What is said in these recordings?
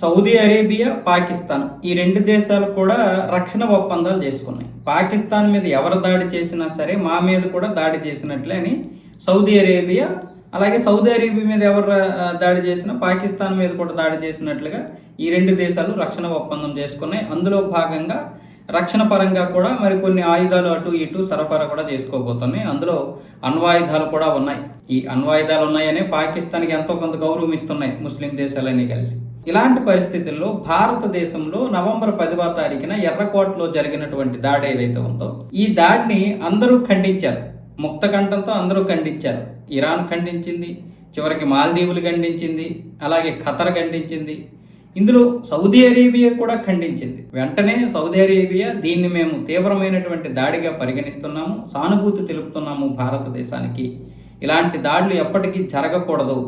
Saudi Arabia Pakistan ఈ రెండు దేశాలు కూడా రక్షణ ఒప్పందాలు చేసుకున్నాయి. పాకిస్తాన్ మీద ఎవరు దాడి చేసినా సరే మా మీద కూడా దాడి చేసినట్లే అని సౌదీ అరేబియా అలాగే సౌదీ అరేబియా మీద ఎవరు దాడి చేసినా పాకిస్తాన్ మీద కూడా దాడి చేసినట్లుగా ఈ రెండు దేశాలు రక్షణ ఒప్పందం చేసుకున్నాయి. అందులో భాగంగా రక్షణ పరంగా కూడా మరి కొన్ని ఆయుధాలు అటు ఇటు సరఫరా కూడా చేసుకోబోతున్నాయి. అందులో అణ్వాయుధాలు కూడా ఉన్నాయి. ఈ అణ్వాయుధాలు ఉన్నాయనే పాకిస్తాన్కి ఎంతో కొంత గౌరవం ఇస్తున్నాయి ముస్లిం దేశాలన్నీ కలిసి. ఇలాంటి పరిస్థితుల్లో భారతదేశంలో నవంబర్ పదివ తారీఖున ఎర్రకోటలో జరిగినటువంటి దాడి ఏదైతే ఉందో ఈ దాడిని అందరూ ఖండించారు. ముక్త కంఠంతో అందరూ ఖండించారు. ఇరాన్ ఖండించింది చివరికి మాల్దీవులు ఖండించింది అలాగే ఖతర్ ఖండించింది. ఇందులో సౌదీ అరేబియా కూడా ఖండించింది. వెంటనే సౌదీ అరేబియా దీన్ని మేము తీవ్రమైనటువంటి దాడిగా పరిగణిస్తున్నాము సానుభూతి తెలుపుతున్నాము భారతదేశానికి. ఇలాంటి దాడులు ఎప్పటికీ జరగకూడదు.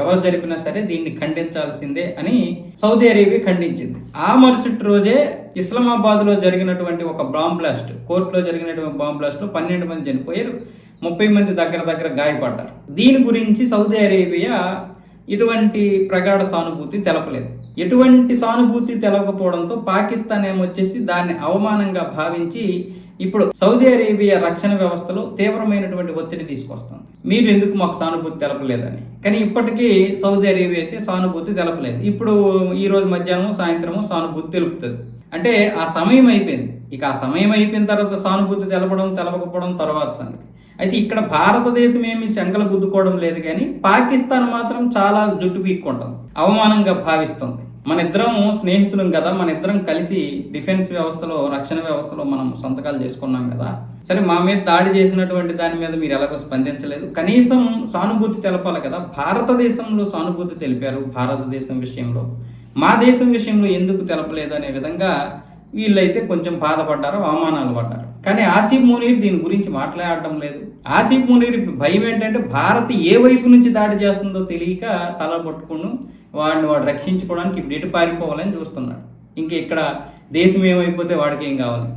ఎవరు జరిపినా సరే దీన్ని ఖండించాల్సిందే అని సౌదీ అరేబియా ఖండించింది. ఆ మరుసటి రోజే ఇస్లామాబాద్లో జరిగినటువంటి ఒక బాంబ్ బ్లాస్ట్ కోర్టులో జరిగినటువంటి బాంబ్ బ్లాస్ట్లో పన్నెండు మంది చనిపోయారు ముప్పై మంది దగ్గర దగ్గర గాయపడ్డారు. దీని గురించి సౌదీ అరేబియా ఇటువంటి ప్రగాఢ సానుభూతి తెలపలేదు. ఎటువంటి సానుభూతి తెలవకపోవడంతో పాకిస్తాన్ ఏమొచ్చేసి దాన్ని అవమానంగా భావించి ఇప్పుడు సౌదీ అరేబియా రక్షణ వ్యవస్థలో తీవ్రమైనటువంటి ఒత్తిడి తీసుకొస్తుంది. మీరు ఎందుకు మాకు సానుభూతి తెలపలేదని? కానీ ఇప్పటికీ సౌదీ అరేబియా అయితే సానుభూతి తెలపలేదు. ఇప్పుడు ఈ రోజు మధ్యాహ్నం సాయంత్రము సానుభూతి తెలుపుతుంది. అంటే ఆ సమయం అయిపోయింది. ఇక ఆ సమయం అయిపోయిన తర్వాత సానుభూతి తెలపడం తెలపకపోవడం తర్వాత సంగతి. అయితే ఇక్కడ భారతదేశం ఏమి శంకలు గుద్దుకోవడం లేదు కానీ పాకిస్తాన్ మాత్రం చాలా జుట్టు పీక్కుంటుంది. అవమానంగా భావిస్తుంది. మన ఇద్దరం స్నేహితులం కదా మన ఇద్దరం కలిసి డిఫెన్స్ వ్యవస్థలో రక్షణ వ్యవస్థలో మనం సంతకాలు చేసుకున్నాం కదా. సరే మా మీద దాడి చేసినటువంటి దాని మీద మీరు ఎలాగో స్పందించలేదు. కనీసం సానుభూతి తెలపాలి కదా. భారతదేశంలో సానుభూతి తెలిపారు భారతదేశం విషయంలో. మా దేశం విషయంలో ఎందుకు తెలపలేదు అనే విధంగా వీళ్ళైతే కొంచెం బాధపడ్డారు అవమానాలు పడ్డారు. కానీ ఆసిఫ్ మునీర్ దీని గురించి మాట్లాడడం లేదు. ఆసిఫ్ మునీర్ భయం ఏంటంటే భారత్ ఏ వైపు నుంచి దాడి చేస్తుందో తెలియక తల పట్టుకుని వాడిని వాడు రక్షించుకోవడానికి ఇప్పుడు ఎటు పారిపోవాలని చూస్తున్నాడు. ఇంక ఇక్కడ దేశం ఏమైపోతే వాడికి ఏం కావాలి?